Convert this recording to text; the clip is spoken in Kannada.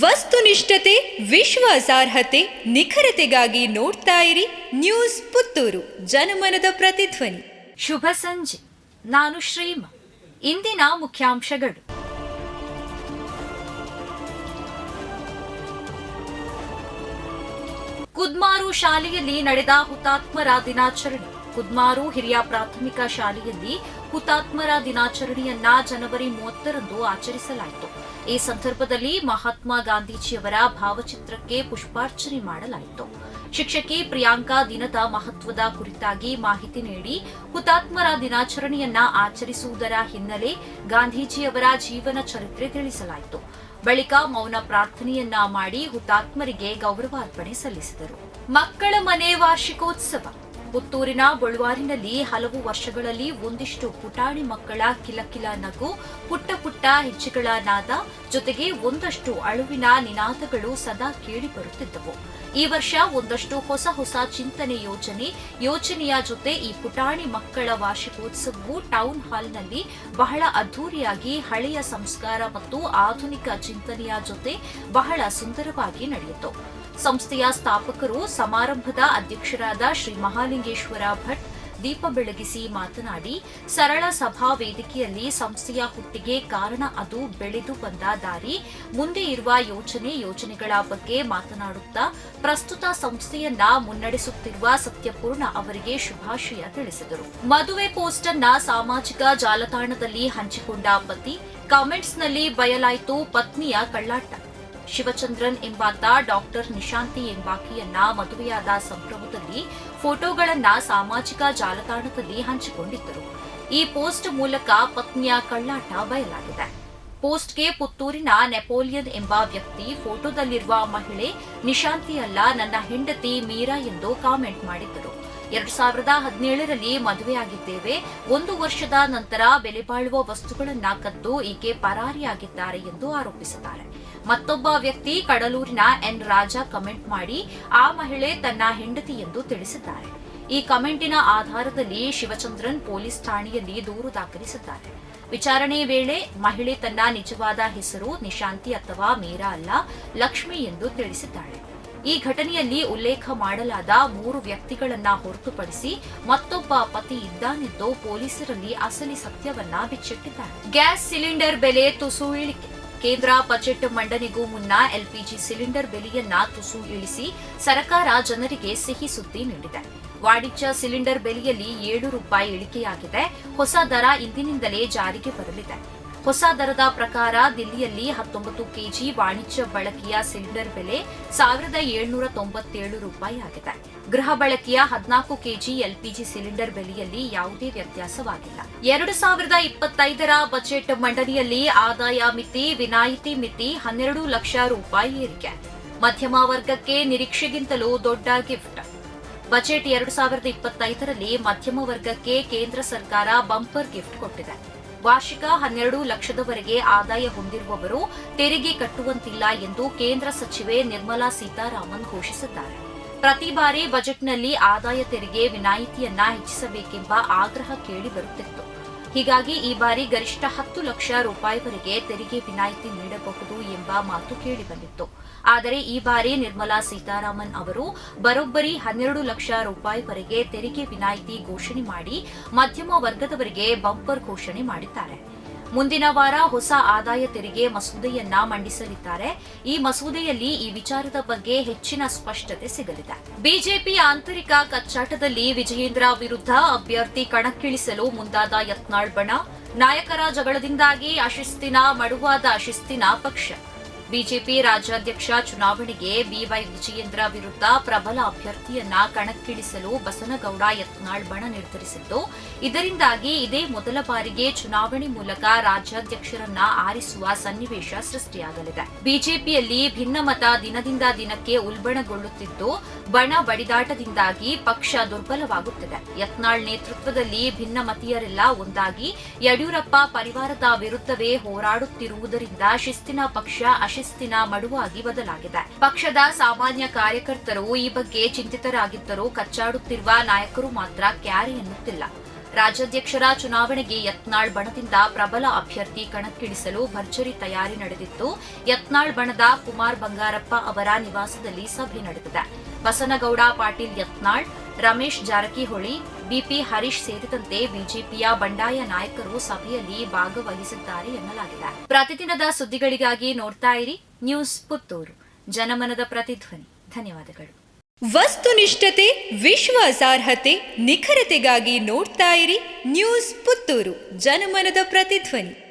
ವಸ್ತುನಿಷ್ಠತೆ, ವಿಶ್ವಾಸಾರ್ಹತೆ, ನಿಖರತೆಗಾಗಿ ನೋಡ್ತಾ ಇರಿ ನ್ಯೂಸ್ ಪುತ್ತೂರು, ಜನಮನದ ಪ್ರತಿಧ್ವನಿ. ಶುಭ ಸಂಜೆ. ನಾನು ಶ್ರೀಮ. ಇಂದಿನ ಮುಖ್ಯಾಂಶಗಳು. ಕುದ್ಮಾರು ಶಾಲೆಯಲ್ಲಿ ನಡೆದ ಹುತಾತ್ಮರ ದಿನಾಚರಣೆ. ಕುದ್ಮಾರು ಹಿರಿಯ ಪ್ರಾಥಮಿಕ ಶಾಲೆಯಲ್ಲಿ ಹುತಾತ್ಮರ ದಿನಾಚರಣೆಯನ್ನ ಜನವರಿ ಮೂವತ್ತರಂದು ಆಚರಿಸಲಾಯಿತು. ಈ ಸಂದರ್ಭದಲ್ಲಿ ಮಹಾತ್ಮ ಗಾಂಧೀಜಿಯವರ ಭಾವಚಿತ್ರಕ್ಕೆ ಪುಷ್ಪಾರ್ಚನೆ ಮಾಡಲಾಯಿತು. ಶಿಕ್ಷಕಿ ಪ್ರಿಯಾಂಕಾ ದಿನದ ಮಹತ್ವದ ಕುರಿತಾಗಿ ಮಾಹಿತಿ ನೀಡಿ ಹುತಾತ್ಮರ ದಿನಾಚರಣೆಯನ್ನ ಆಚರಿಸುವುದರ ಹಿನ್ನೆಲೆ ಗಾಂಧೀಜಿಯವರ ಜೀವನ ಚರಿತ್ರೆ ತಿಳಿಸಲಾಯಿತು. ಬಳಿಕ ಮೌನ ಪ್ರಾರ್ಥನೆಯನ್ನ ಮಾಡಿ ಹುತಾತ್ಮರಿಗೆ ಗೌರವಾರ್ಪಣೆ ಸಲ್ಲಿಸಿದರು. ಮಕ್ಕಳ ಮನೆ ವಾರ್ಷಿಕೋತ್ಸವ. ಪುತ್ತೂರಿನ ಬಳುವಾರಿನಲ್ಲಿ ಹಲವು ವರ್ಷಗಳಲ್ಲಿ ಒಂದಿಷ್ಟು ಪುಟಾಣಿ ಮಕ್ಕಳ ಕಿಲಕಿಲ ನಗು, ಪುಟ್ಟ ಪುಟ್ಟ ಹೆಜ್ಜೆಗಳ ನಾದ ಜೊತೆಗೆ ಒಂದಷ್ಟು ಅಳುವಿನ ನಿನಾದಗಳು ಸದಾ ಕೇಳಿಬರುತ್ತಿದ್ದವು ಈ ವರ್ಷ ಒಂದಷ್ಟು ಹೊಸ ಹೊಸ ಚಿಂತನೆ ಯೋಜನೆ, ಯೋಜನೆಯ ಜೊತೆ ಈ ಪುಟಾಣಿ ಮಕ್ಕಳ ವಾರ್ಷಿಕೋತ್ಸವವು ಟೌನ್ ಹಾಲ್ನಲ್ಲಿ ಬಹಳ ಅದ್ದೂರಿಯಾಗಿ ಹಳೆಯ ಸಂಸ್ಕಾರ ಮತ್ತು ಆಧುನಿಕ ಚಿಂತನೆಯ ಜೊತೆ ಬಹಳ ಸುಂದರವಾಗಿ ನಡೆಯಿತು. ಸಂಸ್ಥೆಯ ಸ್ಥಾಪಕರು, ಸಮಾರಂಭದ ಅಧ್ಯಕ್ಷರಾದ ಶ್ರೀ ಮಹಾಲಿಂಗೇಶ್ವರ ಭಟ್ ದೀಪ ಬೆಳಗಿಸಿ ಮಾತನಾಡಿ, ಸರಳ ಸಭಾ ವೇದಿಕೆಯಲ್ಲಿ ಸಂಸ್ಥೆಯ ಹುಟ್ಟಿಗೆ ಕಾರಣ ಅದು ಬೆಳೆದು ಬಂದ ದಾರಿ, ಮುಂದೆ ಇರುವ ಯೋಜನೆ ಯೋಜನೆಗಳ ಬಗ್ಗೆ ಮಾತನಾಡುತ್ತಾ ಪ್ರಸ್ತುತ ಸಂಸ್ಥೆಯನ್ನ ಮುನ್ನಡೆಸುತ್ತಿರುವ ಸತ್ಯಪೂರ್ಣ ಅವರಿಗೆ ಶುಭಾಶಯ ತಿಳಿಸಿದರು. ಮದುವೆ ಪೋಸ್ಟ್ ಅನ್ನ ಸಾಮಾಜಿಕ ಜಾಲತಾಣದಲ್ಲಿ ಹಂಚಿಕೊಂಡ ಪತಿ, ಕಾಮೆಂಟ್ಸ್ನಲ್ಲಿ ಬಯಲಾಯಿತು ಪತ್ನಿಯ ಕಳ್ಳಾಟ. ಶಿವಚಂದ್ರನ್ ಎಂಬಾತ ಡಾಕ್ಟರ್ ನಿಶಾಂತಿ ಎಂಬಾಕೆಯನ್ನ ಮದುವೆಯಾದ ಸಂಭ್ರಮದಲ್ಲಿ ಫೋಟೋಗಳನ್ನ ಸಾಮಾಜಿಕ ಜಾಲತಾಣದಲ್ಲಿ ಹಂಚಿಕೊಂಡಿದ್ದರು. ಈ ಪೋಸ್ಟ್ ಮೂಲಕ ಪತ್ನಿಯ ಕಳ್ಳಾಟ ಬಯಲಾಗಿದೆ. ಪೋಸ್ಟ್ಗೆ ಪುತ್ತೂರಿನ ನೆಪೋಲಿಯನ್ ಎಂಬ ವ್ಯಕ್ತಿ ಫೋಟೋದಲ್ಲಿರುವ ಮಹಿಳೆ, ನಿಶಾಂತಿ ಅಲ್ಲ, ನನ್ನ ಹೆಂಡತಿ ಮೀರಾ ಎಂದು ಕಾಮೆಂಟ್ ಮಾಡಿದ್ದರು. ಎರಡ್ ಸಾವಿರದ ಹದಿನೇಳರಲ್ಲಿ ಮದುವೆಯಾಗಿದ್ದೇವೆ. ಒಂದು ವರ್ಷದ ನಂತರ ಬೆಲೆ ಬಾಳುವ ವಸ್ತುಗಳನ್ನ ಕದ್ದು ಈಕೆ ಪರಾರಿಯಾಗಿದ್ದಾರೆ ಎಂದು ಆರೋಪಿಸಿದ್ದಾರೆ ಮತ್ತೊಬ್ಬ ವ್ಯಕ್ತಿ ಕಡಲೂರಿನ ಎನ್ ರಾಜ ಕಮೆಂಟ್ ಮಾಡಿ, ಆ ಮಹಿಳೆ ತನ್ನ ಹೆಂಡತಿ ಎಂದು ತಿಳಿಸಿದ್ದಾರೆ. ಈ ಕಮೆಂಟಿನ ಆಧಾರದಲ್ಲಿ ಶಿವಚಂದ್ರನ್ ಪೊಲೀಸ್ ಠಾಣೆಯಲ್ಲಿ ದೂರು ದಾಖಲಿಸಿದ್ದಾರೆ. ವಿಚಾರಣೆ ವೇಳೆ ಮಹಿಳೆ ತನ್ನ ನಿಜವಾದ ಹೆಸರು ನಿಶಾಂತಿ ಅಥವಾ ಮೀರಾ ಅಲ್ಲ, ಲಕ್ಷ್ಮಿ ಎಂದು ತಿಳಿಸಿದ್ದಾಳೆ. ಈ ಘಟನೆಯಲ್ಲಿ ಉಲ್ಲೇಖ ಮಾಡಲಾದ ಮೂರು ವ್ಯಕ್ತಿಗಳನ್ನ ಹೊರತುಪಡಿಸಿ ಮತ್ತೊಬ್ಬ ಪತಿ ಇದ್ದಾನೆಂದು ಪೊಲೀಸರಲ್ಲಿ ಅಸಲಿ ಸತ್ಯವನ್ನ ಬಿಚ್ಚಿಟ್ಟಿದ್ದಾರೆ. ಗ್ಯಾಸ್ ಸಿಲಿಂಡರ್ ಬೆಲೆ ತುಸು ಇಳಿಕೆ. ಕೇಂದ್ರ ಬಜೆಟ್ ಮಂಡನೆಗೂ ಮುನ್ನ ಎಲ್ಪಿಜಿ ಸಿಲಿಂಡರ್ ಬೆಲೆಯನ್ನ ತುಸು ಇಳಿಸಿ ಸರ್ಕಾರ ಜನರಿಗೆ ಸಿಹಿ ಸುದ್ದಿ ನೀಡಿದೆ. ವಾಣಿಜ್ಯ ಸಿಲಿಂಡರ್ ಬೆಲೆಯಲ್ಲಿ ಏಳು ರೂಪಾಯಿ ಇಳಿಕೆಯಾಗಿದೆ. ಹೊಸ ದರ ಇಂದಿನಿಂದಲೇ ಜಾರಿಗೆ ಬರಲಿದೆ. ಹೊಸ ದರದ ಪ್ರಕಾರ ದಿಲ್ಲಿಯಲ್ಲಿ ಹತ್ತೊಂಬತ್ತು ಕೆಜಿ ವಾಣಿಜ್ಯ ಬಳಕೆಯ ಸಿಲಿಂಡರ್ ಬೆಲೆ ಸಾವಿರದ ಏಳ್ನೂರ ತೊಂಬತ್ತೇಳು ರೂಪಾಯಿ ಆಗಿದೆ. ಗೃಹ ಬಳಕೆಯ ಹದಿನಾಲ್ಕು ಕೆಜಿ ಎಲ್ಪಿಜಿ ಸಿಲಿಂಡರ್ ಬೆಲೆಯಲ್ಲಿ ಯಾವುದೇ ವ್ಯತ್ಯಾಸವಾಗಿಲ್ಲ. ಎರಡು ಸಾವಿರದ ಇಪ್ಪತ್ತೈದರ ಬಜೆಟ್ ಮಂಡನೆಯಲ್ಲಿ ಆದಾಯ ಮಿತಿ, ವಿನಾಯಿತಿ ಮಿತಿ ಹನ್ನೆರಡು ಲಕ್ಷ ರೂಪಾಯಿ ಏರಿಕೆ. ಮಧ್ಯಮ ವರ್ಗಕ್ಕೆ ನಿರೀಕ್ಷೆಗಿಂತಲೂ ದೊಡ್ಡ ಗಿಫ್ಟ್. ಬಜೆಟ್ ಎರಡು ಸಾವಿರದ ಇಪ್ಪತ್ತೈದರಲ್ಲಿ ಮಧ್ಯಮ ವರ್ಗಕ್ಕೆ ಕೇಂದ್ರ ಸರ್ಕಾರ ಬಂಪರ್ ಗಿಫ್ಟ್ ಕೊಟ್ಟಿದೆ. ವಾರ್ಷಿಕ ಹನ್ನೆರಡು ಲಕ್ಷದವರೆಗೆ ಆದಾಯ ಹೊಂದಿರುವವರು ತೆರಿಗೆ ಕಟ್ಟುವಂತಿಲ್ಲ ಎಂದು ಕೇಂದ್ರ ಸಚಿವೆ ನಿರ್ಮಲಾ ಸೀತಾರಾಮನ್ ಘೋಷಿಸಿದ್ದಾರೆ. ಪ್ರತಿ ಬಾರಿ ಬಜೆಟ್ನಲ್ಲಿ ಆದಾಯ ತೆರಿಗೆ ವಿನಾಯಿತಿಯನ್ನ ಹೆಚ್ಚಿಸಬೇಕೆಂಬ ಆಗ್ರಹ ಕೇಳಿಬರುತ್ತಿತ್ತು ಹೀಗಾಗಿ ಈ ಬಾರಿ ಗರಿಷ್ಠ ಹತ್ತು ಲಕ್ಷ ರೂಪಾಯಿವರೆಗೆ ತೆರಿಗೆ ವಿನಾಯಿತಿ ನೀಡಬಹುದು ಎಂಬ ಮಾತು ಕೇಳಿಬಂದಿತ್ತು. ಆದರೆ ಈ ಬಾರಿ ನಿರ್ಮಲಾ ಸೀತಾರಾಮನ್ ಅವರು ಬರೋಬ್ಬರಿ ಹನ್ನೆರಡು ಲಕ್ಷ ರೂಪಾಯಿವರೆಗೆ ತೆರಿಗೆ ವಿನಾಯಿತಿ ಘೋಷಣೆ ಮಾಡಿ ಮಧ್ಯಮ ವರ್ಗದವರಿಗೆ ಬಂಪರ್ ಘೋಷಣೆ ಮಾಡಿದ್ದಾರೆ. ಮುಂದಿನ ವಾರ ಹೊಸ ಆದಾಯ ತೆರಿಗೆ ಮಸೂದೆಯನ್ನ ಮಂಡಿಸಲಿದ್ದಾರೆ. ಈ ಮಸೂದೆಯಲ್ಲಿ ಈ ವಿಚಾರದ ಬಗ್ಗೆ ಹೆಚ್ಚಿನ ಸ್ಪಷ್ಟತೆ ಸಿಗಲಿದೆ. ಬಿಜೆಪಿ ಆಂತರಿಕ ಕಚ್ಚಾಟದಲ್ಲಿ ವಿಜಯೇಂದ್ರ ವಿರುದ್ಧ ಅಭ್ಯರ್ಥಿ ಕಣಕ್ಕಿಳಿಸಲು ಮುಂದಾದ ಯತ್ನಾಳ್ ಬಣ. ನಾಯಕರ ಜಗಳದಿಂದಾಗಿ ಅಶಿಸ್ತಿನ, ಮಡುವಾದ ಅಶಿಸ್ತಿನ ಪಕ್ಷ. ಬಿಜೆಪಿ ರಾಜ್ಯಾಧ್ಯಕ್ಷ ಚುನಾವಣೆಗೆ ಬಿವೈ ವಿಜಯೇಂದ್ರ ವಿರುದ್ಧ ಪ್ರಬಲ ಅಭ್ಯರ್ಥಿಯನ್ನ ಕಣಕ್ಕಿಳಿಸಲು ಬಸನಗೌಡ ಯತ್ನಾಳ್ ಬಣ ನಿರ್ಧರಿಸಿದ್ದು, ಇದರಿಂದಾಗಿ ಇದೇ ಮೊದಲ ಬಾರಿಗೆ ಚುನಾವಣೆ ಮೂಲಕ ರಾಜ್ಯಾಧ್ಯಕ್ಷರನ್ನ ಆರಿಸುವ ಸನ್ನಿವೇಶ ಸೃಷ್ಟಿಯಾಗಲಿದೆ. ಬಿಜೆಪಿಯಲ್ಲಿ ಭಿನ್ನಮತ ದಿನದಿಂದ ದಿನಕ್ಕೆ ಉಲ್ಬಣಗೊಳ್ಳುತ್ತಿದ್ದು, ಬಣ ಬಡಿದಾಟದಿಂದಾಗಿ ಪಕ್ಷ ದುರ್ಬಲವಾಗುತ್ತಿದೆ. ಯತ್ನಾಳ್ ನೇತೃತ್ವದಲ್ಲಿ ಭಿನ್ನಮತೀಯರೆಲ್ಲ ಒಂದಾಗಿ ಯಡಿಯೂರಪ್ಪ ಪರಿವಾರದ ವಿರುದ್ಧವೇ ಹೋರಾಡುತ್ತಿರುವುದರಿಂದ ಶಿಸ್ತಿನ ಪಕ್ಷ ಅಶಿಸ್ತಿನ ಮಡುವಾಗಿ ಬದಲಾಗಿದೆ. ಪಕ್ಷದ ಸಾಮಾನ್ಯ ಕಾರ್ಯಕರ್ತರು ಈ ಬಗ್ಗೆ ಚಿಂತಿತರಾಗಿದ್ದರೂ ಕಚ್ಚಾಡುತ್ತಿರುವ ನಾಯಕರು ಮಾತ್ರ ಕ್ಯಾರಿ ಎನ್ನುತ್ತಿಲ್ಲ. ರಾಜ್ಯಾಧ್ಯಕ್ಷರ ಚುನಾವಣೆಗೆ ಯತ್ನಾಳ್ ಬಣದಿಂದ ಪ್ರಬಲ ಅಭ್ಯರ್ಥಿ ಕಣಕ್ಕಿಳಿಸಲು ಭರ್ಜರಿ ತಯಾರಿ ನಡೆದಿತ್ತು. ಯತ್ನಾಳ್ ಬಣದ ಕುಮಾರ್ ಬಂಗಾರಪ್ಪ ಅವರ ನಿವಾಸದಲ್ಲಿ ಸಭೆ ನಡೆದಿದೆ. ಬಸನಗೌಡ, ಪಾಟೀಲ್ ಯತ್ನಾಳ್, ರಮೇಶ್ ಜಾರಕಿಹೊಳಿ ಬಿಪಿ ಹರೀಶ್ ಸೇರಿದಂತೆ ಬಿಜೆಪಿಯ ಬಂಡಾಯ ನಾಯಕರು ಸಭೆಯಲ್ಲಿ ಭಾಗವಹಿಸಿದ್ದಾರೆ ಎನ್ನಲಾಗಿದೆ. ಪ್ರತಿದಿನದ ಸುದ್ದಿಗಳಿಗಾಗಿ ನೋಡ್ತಾ ಇರಿ ನ್ಯೂಸ್ ಪುತ್ತೂರು. ಜನಮನದ ಪ್ರತಿಧ್ವನಿ. ಧನ್ಯವಾದಗಳು. ವಸ್ತುನಿಷ್ಠತೆ, ವಿಶ್ವಾಸಾರ್ಹತೆ, ನಿಖರತೆಗಾಗಿ ನೋಡ್ತಾ ಇರಿ ನ್ಯೂಸ್ ಪುತ್ತೂರು. ಜನಮನದ ಪ್ರತಿಧ್ವನಿ.